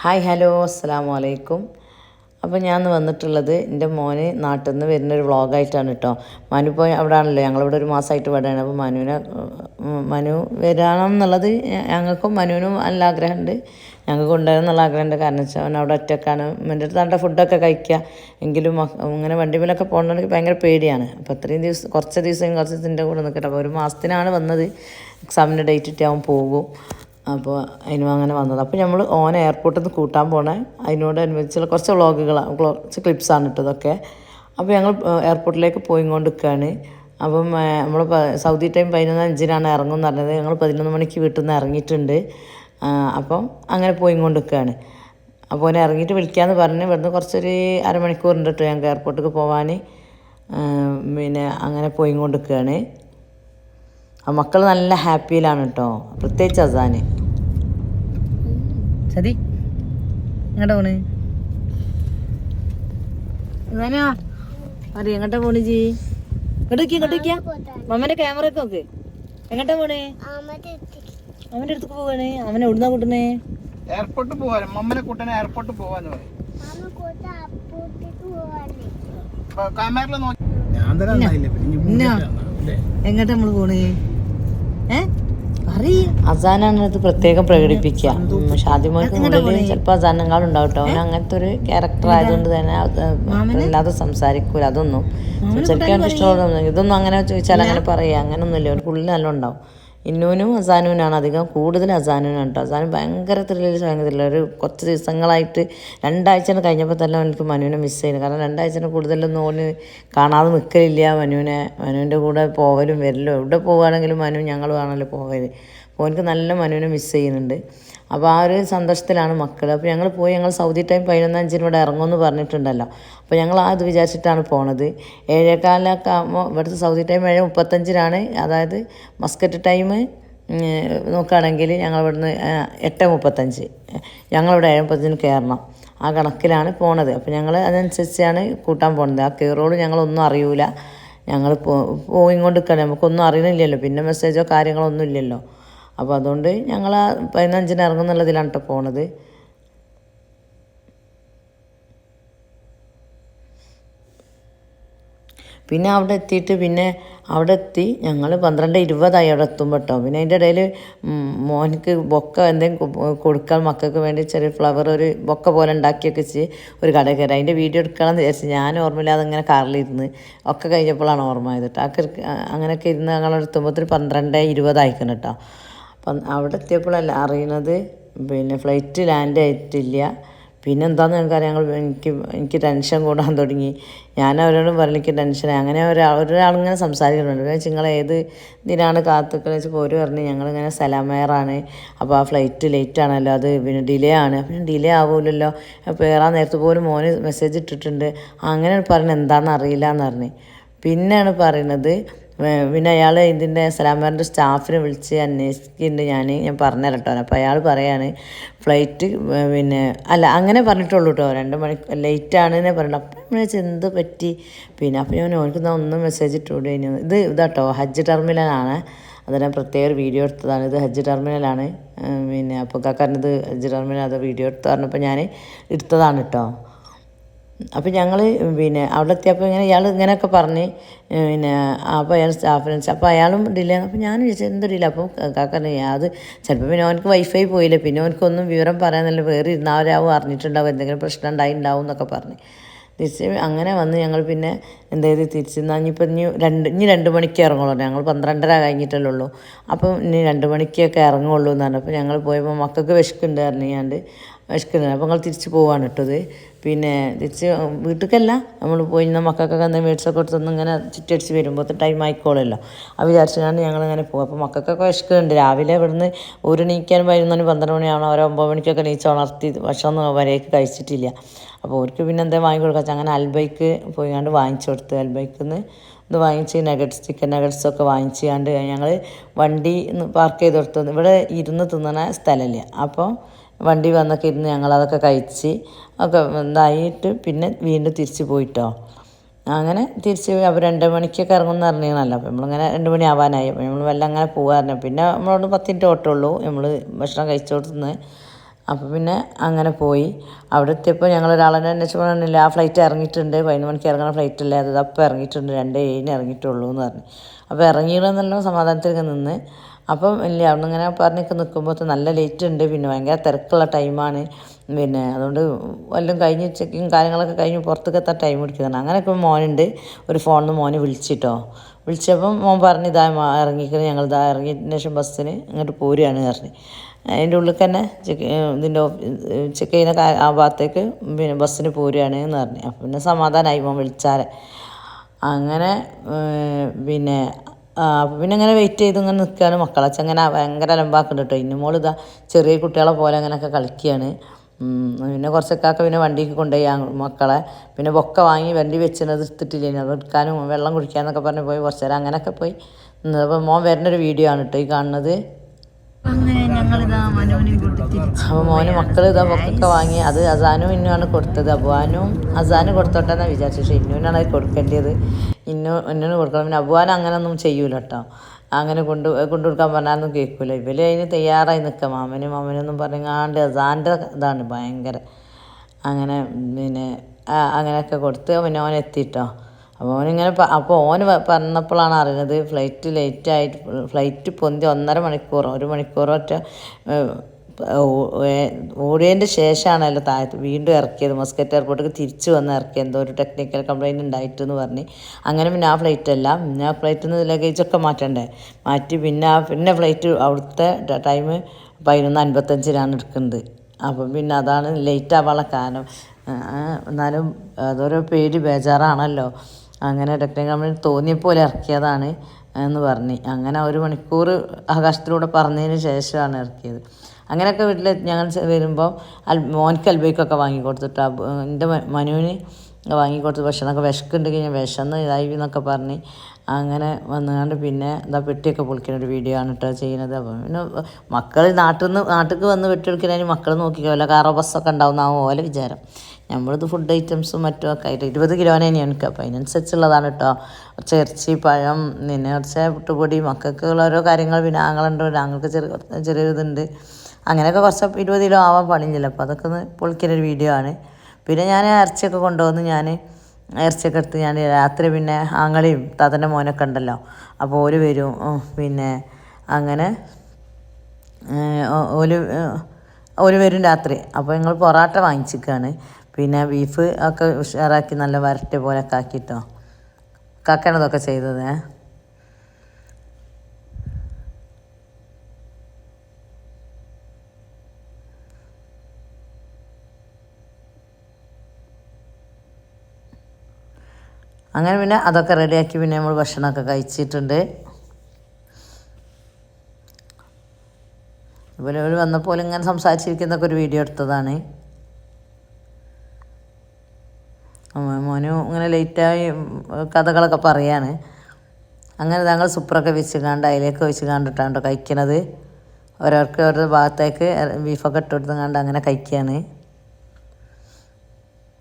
Hi hello അസ്സാം വലൈക്കും അപ്പോൾ ഞാൻ വന്നിട്ടുള്ളത് എന്റെ മോന് നാട്ടിൽ നിന്ന് വരുന്നൊരു വ്ളോഗായിട്ടാണ് കേട്ടോ. മനു പോയി അവിടെ ആണല്ലോ ഞങ്ങളിവിടെ ഒരു മാസമായിട്ട് ഇവിടെയാണ്. അപ്പോൾ മനുവിനെ മനു വരണം എന്നുള്ളത് ഞങ്ങൾക്കും മനുവിനും നല്ല ആഗ്രഹമുണ്ട്. ഞങ്ങൾക്ക് കൊണ്ടുവരണം എന്നുള്ള ആഗ്രഹമുണ്ട്. കാരണം വെച്ചാൽ അവൻ അവിടെ ഒറ്റക്കാണ്. എന്റെ അടുത്ത് നല്ല ഫുഡൊക്കെ കഴിക്കുക. എങ്കിലും ഇങ്ങനെ വണ്ടി മേലൊക്കെ പോകണമെങ്കിൽ ഭയങ്കര പേടിയാണ്. അപ്പോൾ അത്രയും ദിവസം കുറച്ച് ദിവസം കുറച്ച് ദിവസത്തിന്റെ കൂടെ നിൽക്കട്ടെ. അപ്പോൾ ഒരു മാസത്തിനാണ് വന്നത്. എക്സാമിന്റെ ഡേറ്റ് ഇട്ട് അവൻ പോകും. അപ്പോൾ അതിനും അങ്ങനെ വന്നത്. അപ്പോൾ നമ്മൾ ഓൻ എയർപോർട്ടിൽ നിന്ന് കൂട്ടാൻ പോണേ. അതിനോട് അതിനോടനുബന്ധിച്ചുള്ള കുറച്ച് വ്ളോഗുകളാണ് കുറച്ച് ക്ലിപ്സാണ് ഇട്ടതൊക്കെ. അപ്പോൾ ഞങ്ങൾ എയർപോർട്ടിലേക്ക് പോയി കൊണ്ട് നിൽക്കുകയാണ് അപ്പം നമ്മൾ സൗദി ടൈം പതിനൊന്ന് അഞ്ചിനാണ് ഇറങ്ങും എന്ന് പറഞ്ഞത്. ഞങ്ങൾ പതിനൊന്ന് മണിക്ക് വീട്ടിൽ നിന്ന് ഇറങ്ങിയിട്ടുണ്ട് അപ്പം അങ്ങനെ പോയി കൊണ്ട് നിൽക്കുകയാണ് അപ്പോൾ ഓനെ ഇറങ്ങിയിട്ട് വിളിക്കാമെന്ന് പറഞ്ഞ് ഇവിടുന്ന് കുറച്ചൊരു അരമണിക്കൂറുണ്ട് കേട്ടോ ഞങ്ങൾക്ക് എയർപോർട്ടിലേക്ക് പോകാൻ പിന്നെ അങ്ങനെ പോയി കൊണ്ട് നിൽക്കുകയാണ് ആ മക്കൾ നല്ല ഹാപ്പിയിലാണ് കേട്ടോ. പ്രത്യേകിച്ച് അസാന്. സതി എങ്ങോട്ടാ പോണ്? അസാനാ അറിയ എങ്ങോട്ടാ പോണ് ജി? ഇങ്ങോട്ടേക്ക് ഇങ്ങോട്ടേക്കാ മമ്മന്റെ ക്യാമറ ഒക്കെ നോക്ക്. എങ്ങോട്ടാ പോണേ? അവന്റെ അടുത്തേക്ക് പോവാണ്. അവനെ എവിടുന്നാ കൂട്ടണേ? എയർപോർട്ട് പോവാൻ. മമ്മനെ കൂട്ടനെ എയർപോർട്ട് പോവാന്ന് പറയും? എങ്ങോട്ടാ നമ്മൾ പോണേ? ഏ? അസാനാണ് ഇത് പ്രത്യേകം പ്രകടിപ്പിക്കുക. ഷാദിമോൾക്ക് മുകളിൽ ചിലപ്പോൾ അസാനങ്ങളുണ്ടാവും കേട്ടോ. അവൻ അങ്ങനത്തെ ഒരു ക്യാരക്ടർ ആയതുകൊണ്ട് തന്നെ അല്ലാതെ സംസാരിക്കൂല. അതൊന്നും സംസാരിക്കാൻ ഇഷ്ടമുള്ള ഇതൊന്നും അങ്ങനെ ചോദിച്ചാൽ അങ്ങനെ പറയാ. അങ്ങനൊന്നുമില്ല. ഒരു പുള്ളി നല്ല ഉണ്ടാവും. ഇന്നൂനും അസാനുവിനാണ് അധികം കൂടുതൽ അസാനുവിനാണ് കേട്ടോ. അസാനു ഭയങ്കര ത്രില്ലിൽ ഭയങ്കര ത്രില്ല ഒരു കുറച്ച് ദിവസങ്ങളായിട്ട് രണ്ടാഴ്ച കഴിഞ്ഞപ്പോൾ തന്നെ എനിക്ക് മനുവിനെ മിസ് ചെയ്യുന്നു. കാരണം രണ്ടാഴ്ച കൂടുതലൊന്നും ഓന് കാണാതെ നിൽക്കലില്ല മനുവിനെ. മനുവിന്റെ കൂടെ പോവലും വരലും. എവിടെ പോവുകയാണെങ്കിലും മനു ഞങ്ങൾ ആണല്ലോ പോവൽ. എനിക്ക് നല്ല മനുവിനെ മിസ് ചെയ്യുന്നുണ്ട്. അപ്പോൾ ആ ഒരു സന്തോഷത്തിലാണ് മക്കൾ അപ്പോൾ ഞങ്ങൾ പോയി ഞങ്ങൾ സൗദി ടൈം പതിനൊന്നഞ്ചിന് ഇവിടെ ഇറങ്ങുമെന്ന് പറഞ്ഞിട്ടുണ്ടല്ലോ. അപ്പോൾ ഞങ്ങൾ ആ ഇത് വിചാരിച്ചിട്ടാണ് പോണത്. ഏഴേക്കാലൊക്കെ ആകുമ്പോൾ ഇവിടുത്തെ സൗദി ടൈം ഏഴ് മുപ്പത്തഞ്ചിനാണ്. അതായത് മസ്കറ്റ് ടൈം നോക്കുകയാണെങ്കിൽ ഞങ്ങൾ ഇവിടുന്ന് എട്ട് മുപ്പത്തഞ്ച്. ഞങ്ങളിവിടെ ഏഴ് മുപ്പത്തഞ്ചിന് കയറണം ആ കണക്കിലാണ് പോണത്. അപ്പോൾ ഞങ്ങൾ അതനുസരിച്ചാണ് കൂട്ടാൻ പോണത്. ആ കയറോട് ഞങ്ങളൊന്നും അറിയൂല. ഞങ്ങൾ പോ പോയി കൊണ്ട് നിൽക്കണം നമുക്കൊന്നും അറിയണില്ലല്ലോ. പിന്നെ മെസ്സേജോ കാര്യങ്ങളോ ഒന്നും ഇല്ലല്ലോ. അപ്പോൾ അതുകൊണ്ട് ഞങ്ങൾ ആ പതിനഞ്ചിന് ഇറങ്ങുന്നുള്ളതിലാണ് കേട്ടോ പോണത്. പിന്നെ അവിടെ എത്തിയിട്ട് പിന്നെ അവിടെ എത്തി. ഞങ്ങൾ പന്ത്രണ്ട് ഇരുപതായി അവിടെ എത്തുമ്പോൾ കേട്ടോ പിന്നെ അതിന്റെ ഇടയിൽ മോനിക്ക് ബൊക്ക എന്തെങ്കിലും കൊടുക്കാൻ മക്കൾക്ക് വേണ്ടി ചെറിയ ഫ്ലവർ ഒരു ബൊക്ക പോലെ ഉണ്ടാക്കിയൊക്കെ വെച്ച് ഒരു കട കയറി. അതിന്റെ വീഡിയോ എടുക്കണം എന്ന് വിചാരിച്ചു ഞാൻ ഓർമ്മയില്ലാതെ ഇങ്ങനെ കാറിലിരുന്ന് ഒക്കെ കഴിഞ്ഞപ്പോഴാണ് ഓർമ്മ ആയത് കേട്ടോ അങ്ങനെയൊക്കെ ഇരുന്ന് ഞങ്ങൾ എത്തുമ്പോഴത്തേന് പന്ത്രണ്ട് ഇരുപതായിക്കണം കേട്ടോ അപ്പം അവിടെ എത്തിയപ്പോഴല്ല അറിയണത്? പിന്നെ ഫ്ലൈറ്റ് ലാൻഡ് ആയിട്ടില്ല. പിന്നെ എന്താണെന്ന് എനിക്കറിയാം ഞങ്ങൾ എനിക്ക് എനിക്ക് ടെൻഷൻ കൂടാൻ തുടങ്ങി. ഞാൻ അവരോടും പറഞ്ഞു എനിക്ക് ടെൻഷനായി അങ്ങനെ ഒരാൾ ഒരാളിങ്ങനെ സംസാരിക്കുന്നുണ്ട്. പിന്നെ നിങ്ങൾ ഏത് ഇതിനാണ് കാത്തുക്കളെ വെച്ച് പോര് പറഞ്ഞ് ഞങ്ങളിങ്ങനെ സലമേറാണ് അപ്പോൾ ആ ഫ്ലൈറ്റ് ലേറ്റ് ആണല്ലോ അത് പിന്നെ ഡിലേ ആണ്. പിന്നെ ഡിലേ ആവുമല്ലോ അപ്പോൾ ഏറാൻ നേരത്തെ പോലും മോന് മെസ്സേജ് ഇട്ടിട്ടുണ്ട്. അങ്ങനെ പറഞ്ഞ് എന്താണെന്ന് അറിയില്ല എന്ന് പറഞ്ഞ്. പിന്നെയാണ് പറയുന്നത് പിന്നെ അയാൾ ഇതിന്റെ സലാമാറിന്റെ സ്റ്റാഫിനെ വിളിച്ച് അന്വേഷിക്കുന്നുണ്ട് ഞാൻ ഞാൻ പറഞ്ഞു കേട്ടോ. അപ്പോൾ അയാൾ പറയാണ് ഫ്ലൈറ്റ് പിന്നെ അല്ല അങ്ങനെ പറഞ്ഞിട്ടുള്ളൂ കേട്ടോ. രണ്ട് മണി ലേറ്റാണെന്നേ പറഞ്ഞു അപ്പം ഞാൻ എന്ത് പറ്റി? പിന്നെ അപ്പം ഞാൻ ഓനക്ക് ഒന്ന് മെസ്സേജ് ഇട്ടുകൊണ്ട് കഴിഞ്ഞു ഇത് ഇതാട്ടോ ഹജ്ജ് ടെർമിനലാണ്. അത് ഞാൻ പ്രത്യേക ഒരു വീഡിയോ എടുത്തതാണ്. ഇത് ഹജ്ജ് ടെർമിനലാണ്. പിന്നെ അപ്പോൾ കാക്കാരനത് ഹജ്ജ് ടെർമിനൽ അത് വീഡിയോ എടുത്ത് പറഞ്ഞപ്പോൾ ഞാൻ എടുത്തതാണ് കേട്ടോ. അപ്പോൾ ഞങ്ങൾ പിന്നെ അവിടെ എത്തിയപ്പോൾ ഇങ്ങനെ ഇയാൾ ഇങ്ങനെയൊക്കെ പറഞ്ഞ് പിന്നെ അപ്പോൾ അയാൾ സ്റ്റാഫിനെ അപ്പോൾ അയാളും ഡിലേ അപ്പോൾ ഞാൻ വിചാരിച്ചു എന്ത് ഡിലേ അപ്പോൾ കാക്കറിന് അത് ചിലപ്പോൾ പിന്നെ അവനക്ക് വൈഫൈ പോയില്ല പിന്നെ അവനക്കൊന്നും വിവരം പറയാനല്ല വേറെ ഇരുന്നവരാവും അറിഞ്ഞിട്ടുണ്ടാവും എന്തെങ്കിലും പ്രശ്നം ഉണ്ടായി എന്നൊക്കെ പറഞ്ഞ്. തിരിച്ച് അങ്ങനെ വന്ന് ഞങ്ങൾ പിന്നെ എന്തായത് തിരിച്ച് എന്നാൽ ഇനിയിപ്പോൾ ഇനി രണ്ട് ഇനി രണ്ട് മണിക്ക് ഇറങ്ങുള്ളൂ ഞങ്ങൾ പന്ത്രണ്ടര കഴിഞ്ഞിട്ടല്ലേ ഉള്ളൂ അപ്പം ഇനി രണ്ട് മണിക്കൊക്കെ ഇറങ്ങുള്ളൂ എന്ന് പറഞ്ഞപ്പോൾ ഞങ്ങൾ പോയപ്പോൾ മക്കൾക്ക് വിശക്കുണ്ട് അറിഞ്ഞാണ്ട് വിശക്കുന്നുണ്ട് അപ്പോൾ ഞങ്ങൾ തിരിച്ച് പോവാണ് ഇട്ടത്. പിന്നെ തിരിച്ച് വീട്ടിലേക്കല്ല നമ്മൾ പോയി മക്കൾക്കൊക്കെ എന്തെങ്കിലും മേടിച്ചൊക്കെ കൊടുത്തൊന്ന് ഇങ്ങനെ ചുറ്റടിച്ച് വരുമ്പോൾ ടൈം ആയിക്കോളല്ലോ. അത് വിചാരിച്ചാണ് ഞങ്ങളിങ്ങനെ പോകും അപ്പോൾ മക്കൾക്കൊക്കെ വിശക്കുന്നുണ്ട്. രാവിലെ ഇവിടുന്ന് ഒരു നീക്കാൻ പതിനൊന്ന് പന്ത്രണ്ട് മണിയാവണം. ഓരോ ഒമ്പത് മണിക്കൊക്കെ നീച്ച് ഉണർത്തി ഭക്ഷണം വരേക്ക് കഴിച്ചിട്ടില്ല. അപ്പോൾ അവർക്ക് പിന്നെ എന്താ വാങ്ങി കൊടുക്കാം? അങ്ങനെ അൽബൈക്ക് പോയിക്കാണ്ട് വാങ്ങിച്ചു കൊടുത്ത്. അൽബൈക്കിൽ നിന്ന് ഇത് വാങ്ങിച്ച് നഗറ്റ്സ് ചിക്കൻ നഗറ്റ്സൊക്കെ വാങ്ങിച്ച് കണ്ട് ഞങ്ങൾ വണ്ടി പാർക്ക് ചെയ്ത് കൊടുത്തു. ഇവിടെ ഇരുന്ന് തിന്നണ സ്ഥലമില്ല. അപ്പോൾ വണ്ടി വന്നൊക്കെ ഇരുന്ന് ഞങ്ങളതൊക്കെ കഴിച്ച് ഒക്കെ ഇതായിട്ട് പിന്നെ വീണ്ടും തിരിച്ച് പോയിട്ടോ. അങ്ങനെ തിരിച്ച് അപ്പോൾ രണ്ട് മണിക്കൊക്കെ ഇറങ്ങുമെന്ന് അറിഞ്ഞാണല്ലോ അപ്പോൾ നമ്മളിങ്ങനെ രണ്ട് മണി ആവാനായി. അപ്പോൾ നമ്മൾ വല്ല അങ്ങനെ പോകാറുണ്ട് പിന്നെ നമ്മളോട് പത്തിന്റെ ഓട്ടോ ഉള്ളൂ. നമ്മൾ ഭക്ഷണം കഴിച്ചോടുത്തുനിന്ന് അപ്പോൾ പിന്നെ അങ്ങനെ പോയി. അവിടെ എത്തിയപ്പോൾ ഞങ്ങൾ ഒരാളെ പറഞ്ഞില്ല ആ ഫ്ലൈറ്റ് ഇറങ്ങിയിട്ടുണ്ട്. പതിനൊന്ന് മണിക്ക് ഇറങ്ങുന്ന ഫ്ലൈറ്റ് അല്ലേ? അത് അപ്പോൾ ഇറങ്ങിയിട്ടുണ്ട്. രണ്ട് ഏഴിന് ഇറങ്ങിയിട്ടുള്ളൂ എന്ന് പറഞ്ഞു. അപ്പോൾ ഇറങ്ങിയിടുന്നുള്ള സമാധാനത്തിലൊക്കെ നിന്ന്. അപ്പം ഇല്ല അവിടെ ഇങ്ങനെ പറഞ്ഞൊക്കെ നിൽക്കുമ്പോൾ നല്ല ലേറ്റ് ഉണ്ട് പിന്നെ ഭയങ്കര തിരക്കുള്ള ടൈമാണ് പിന്നെ അതുകൊണ്ട് വല്ലതും കഴിഞ്ഞ് ചെക്കിങ് കാര്യങ്ങളൊക്കെ കഴിഞ്ഞ് പുറത്തേക്ക് എത്താൻ ടൈം പിടിക്കുന്നതാണ് അങ്ങനെയൊക്കെ മോനുണ്ട്. ഒരു ഫോണിൽ നിന്ന് മോനെ വിളിച്ചിട്ടോ. വിളിച്ചപ്പം മോൻ പറഞ്ഞു ഇതാ ഇറങ്ങിക്കുന്നത് ഞങ്ങൾ ഇതാ ഇറങ്ങിയതിന് ശേഷം ബസ്സിന് ഇങ്ങോട്ട് പോരുകയാണ് പറഞ്ഞു. അതിന്റെ ഉള്ളിൽ തന്നെ ചെക്ക് ഇതിന്റെ ചെക്ക് ചെയ്യുന്ന ആ ഭാഗത്തേക്ക് പിന്നെ ബസ്സിന് പോരുകയാണ് എന്ന് പറഞ്ഞു. അപ്പം പിന്നെ സമാധാനമായി മോൻ വിളിച്ചാൽ അങ്ങനെ പിന്നെ അപ്പം പിന്നെ ഇങ്ങനെ വെയിറ്റ് ചെയ്ത് ഇങ്ങനെ നിൽക്കുകയാണ് മക്കളച്ച അങ്ങനെ ഭയങ്കര അലമ്പാക്കുന്നുണ്ട് കേട്ടോ ഇനി മോളിതാ ചെറിയ കുട്ടികളെ പോലെ അങ്ങനെയൊക്കെ കളിക്കുകയാണ് പിന്നെ കുറച്ചൊക്കെ പിന്നെ വണ്ടിക്ക് കൊണ്ടുപോയി മക്കളെ പിന്നെ ബൊക്ക വാങ്ങി വണ്ടി വെച്ചത് എടുത്തിട്ടില്ല അത് എടുക്കാനും വെള്ളം കുടിക്കാന്നൊക്കെ പറഞ്ഞ് പോയി. കുറച്ച് നേരം അങ്ങനെയൊക്കെ പോയി അപ്പോൾ മോൻ വരുന്നൊരു വീഡിയോ ആണ് കേട്ടോ ഈ കാണുന്നത് അങ്ങനെ ഞങ്ങളിതാ മനുവിനെയും കൂട്ടി തിരിച്ചു അപ്പോൾ മോന് മക്കൾ ഇതാ ബൊക്കൊക്കെ വാങ്ങി. അത് അസാനും ഇന്നുമാണ് കൊടുത്തത്. അബുവാനും അസാന് കൊടുത്തോട്ടെ എന്നാണ് വിചാരിച്ചു പക്ഷേ ഇന്നുവിനാണ് അത് കൊടുക്കേണ്ടത് ഇന്നു ഇന്നു കൊടുക്കണം. പിന്നെ അബുവാൻ അങ്ങനെയൊന്നും ചെയ്യൂല കേട്ടോ അങ്ങനെ കൊണ്ട് കൊണ്ടു കൊടുക്കാൻ പറഞ്ഞാലൊന്നും കേൾക്കൂല. ഇവർ അതിന് തയ്യാറായി നിൽക്കുക മാമനും മാമനൊന്നും പറഞ്ഞാണ്ട് അസാന്റെ ഇതാണ് ഭയങ്കര. അങ്ങനെ പിന്നെ അങ്ങനെയൊക്കെ കൊടുത്ത് പിന്നെ ഓൻ എത്തിട്ടോ അപ്പോൾ ഓനിങ്ങനെ അപ്പോൾ ഓന് പറഞ്ഞപ്പോഴാണ് അറിയുന്നത് ഫ്ലൈറ്റ് ലേറ്റ് ആയിട്ട് ഫ്ലൈറ്റ് പൊന്തി ഒന്നര മണിക്കൂറോ ഒരു മണിക്കൂറോ ഒറ്റ ഓടിയതിന്റെ ശേഷമാണല്ലോ താഴത്ത് വീണ്ടും ഇറക്കിയത്. മസ്കറ്റ് എയർപോർട്ടിൽ തിരിച്ചു വന്ന് ഇറക്കി. എന്തോ ഒരു ടെക്നിക്കൽ കംപ്ലൈന്റ് ഉണ്ടായിട്ടെന്ന് പറഞ്ഞ്. അങ്ങനെ പിന്നെ ആ ഫ്ലൈറ്റ് അല്ല. പിന്നെ ആ ഫ്ലൈറ്റിൽ നിന്ന് ലഗേജൊക്കെ മാറ്റണ്ടേ? മാറ്റി പിന്നെ ആ പിന്നെ ഫ്ലൈറ്റ് അവിടുത്തെ ടൈം പതിനൊന്ന് അൻപത്തഞ്ചിനാണ് എടുക്കുന്നത്. അപ്പം പിന്നെ അതാണ് ലേറ്റ് ആവാനുള്ള കാരണം. എന്നാലും അതൊരു പേടി ബേജാറാണല്ലോ. അങ്ങനെ ടെക്നിക്കൽ കമ്പനി തോന്നിയ പോലെ ഇറക്കിയതാണ് എന്ന് പറഞ്ഞ്. അങ്ങനെ ഒരു മണിക്കൂർ ആകാശത്തിലൂടെ പറഞ്ഞതിന് ശേഷമാണ് ഇറക്കിയത്. അങ്ങനെയൊക്കെ വീട്ടിൽ ഞങ്ങൾ വരുമ്പോൾ അൽ മോനിക്ക് അൽബയ്ക്കൊക്കെ വാങ്ങി കൊടുത്തിട്ട് എന്റെ മനുവിന് വാങ്ങി കൊടുത്ത് ഭക്ഷണമൊക്കെ വിശക്കുണ്ടെങ്കിൽ ഞാൻ വിശന്ന് ഇതായി എന്നൊക്കെ പറഞ്ഞ് അങ്ങനെ വന്നുകൊണ്ട് പിന്നെ എന്താ പെട്ടിയൊക്കെ പൊളിക്കുന്ന ഒരു വീഡിയോ ആണ് കേട്ടോ ചെയ്യുന്നത്. അപ്പം പിന്നെ മക്കൾ നാട്ടിൽ നിന്ന് നാട്ടിലേക്ക് വന്ന് വെട്ടിയെടുക്കുന്നതിന് മക്കൾ നോക്കിക്കോല്ല കാറോ ബസ്സൊക്കെ ഉണ്ടാവുന്ന ഓലെ വിചാരം. നമ്മളിത് ഫുഡ് ഐറ്റംസും മറ്റും ഒക്കെ ആയിട്ട് ഇരുപത് കിലോനെ തന്നെയാണ് എനിക്ക്. അപ്പോൾ അതിനനുസരിച്ചുള്ളതാണ് കേട്ടോ കുറച്ച് ഇറച്ചി പഴം പിന്നെ കുറച്ച് പുട്ടുപൊടി മക്കൾക്കുള്ള ഓരോ കാര്യങ്ങൾ പിന്നെ ആങ്ങളുണ്ട്. ആങ്ങൾക്ക് ചെറിയ ചെറിയൊരു ഇതുണ്ട് അങ്ങനെയൊക്കെ കുറച്ച് ഇരുപത് കിലോ ആവാൻ പണിയില്ല അപ്പോൾ അതൊക്കെ ഒന്ന് പൊളിക്കുന്ന ഒരു വീഡിയോ ആണ്. പിന്നെ ഞാൻ ഇറച്ചിയൊക്കെ കൊണ്ടുവന്ന് ഞാൻ ഇറച്ചിയൊക്കെ എടുത്ത് ഞാൻ രാത്രി പിന്നെ ആങ്ങളെയും താത്തന്റെ മോനൊക്കെ ഉണ്ടല്ലോ. അപ്പോൾ ഓര് വരും. പിന്നെ അങ്ങനെ ഒരു ഓ- ഓൽ ഏഹ്, വരും രാത്രി. അപ്പോൾ ഞങ്ങൾ പൊറാട്ട വാങ്ങിച്ചിരിക്കുകയാണ് പിന്നെ ബീഫ് ഒക്കെ ഉഷാറാക്കി നല്ല വരട്ടിയ പോലെയൊക്കെ ആക്കിയിട്ടോ കക്കണതൊക്കെ ചെയ്തത് അങ്ങനെ പിന്നെ അതൊക്കെ റെഡിയാക്കി പിന്നെ നമ്മൾ ഭക്ഷണമൊക്കെ കഴിച്ചിട്ടുണ്ട്. ഇവർ ഇവർ വന്നപ്പോൾ ഇങ്ങനെ സംസാരിച്ചിരിക്കുന്നൊക്കെ ഒരു വീഡിയോ എടുത്തതാണ്. മോനും ഇങ്ങനെ ലേറ്റായി കഥകളൊക്കെ പറയാണ്. അങ്ങനെ ഞങ്ങൾ സൂപ്പറൊക്കെ വെച്ച് കണ്ട് അതിലേക്ക് വെച്ച് കണ്ടിട്ടാണ് കഴിക്കണത്. ഓരോർക്ക് ഓരോ ഭാഗത്തേക്ക് ബീഫൊക്കെ ഇട്ട് കൊടുത്ത് കണ്ട് അങ്ങനെ കഴിക്കുകയാണ്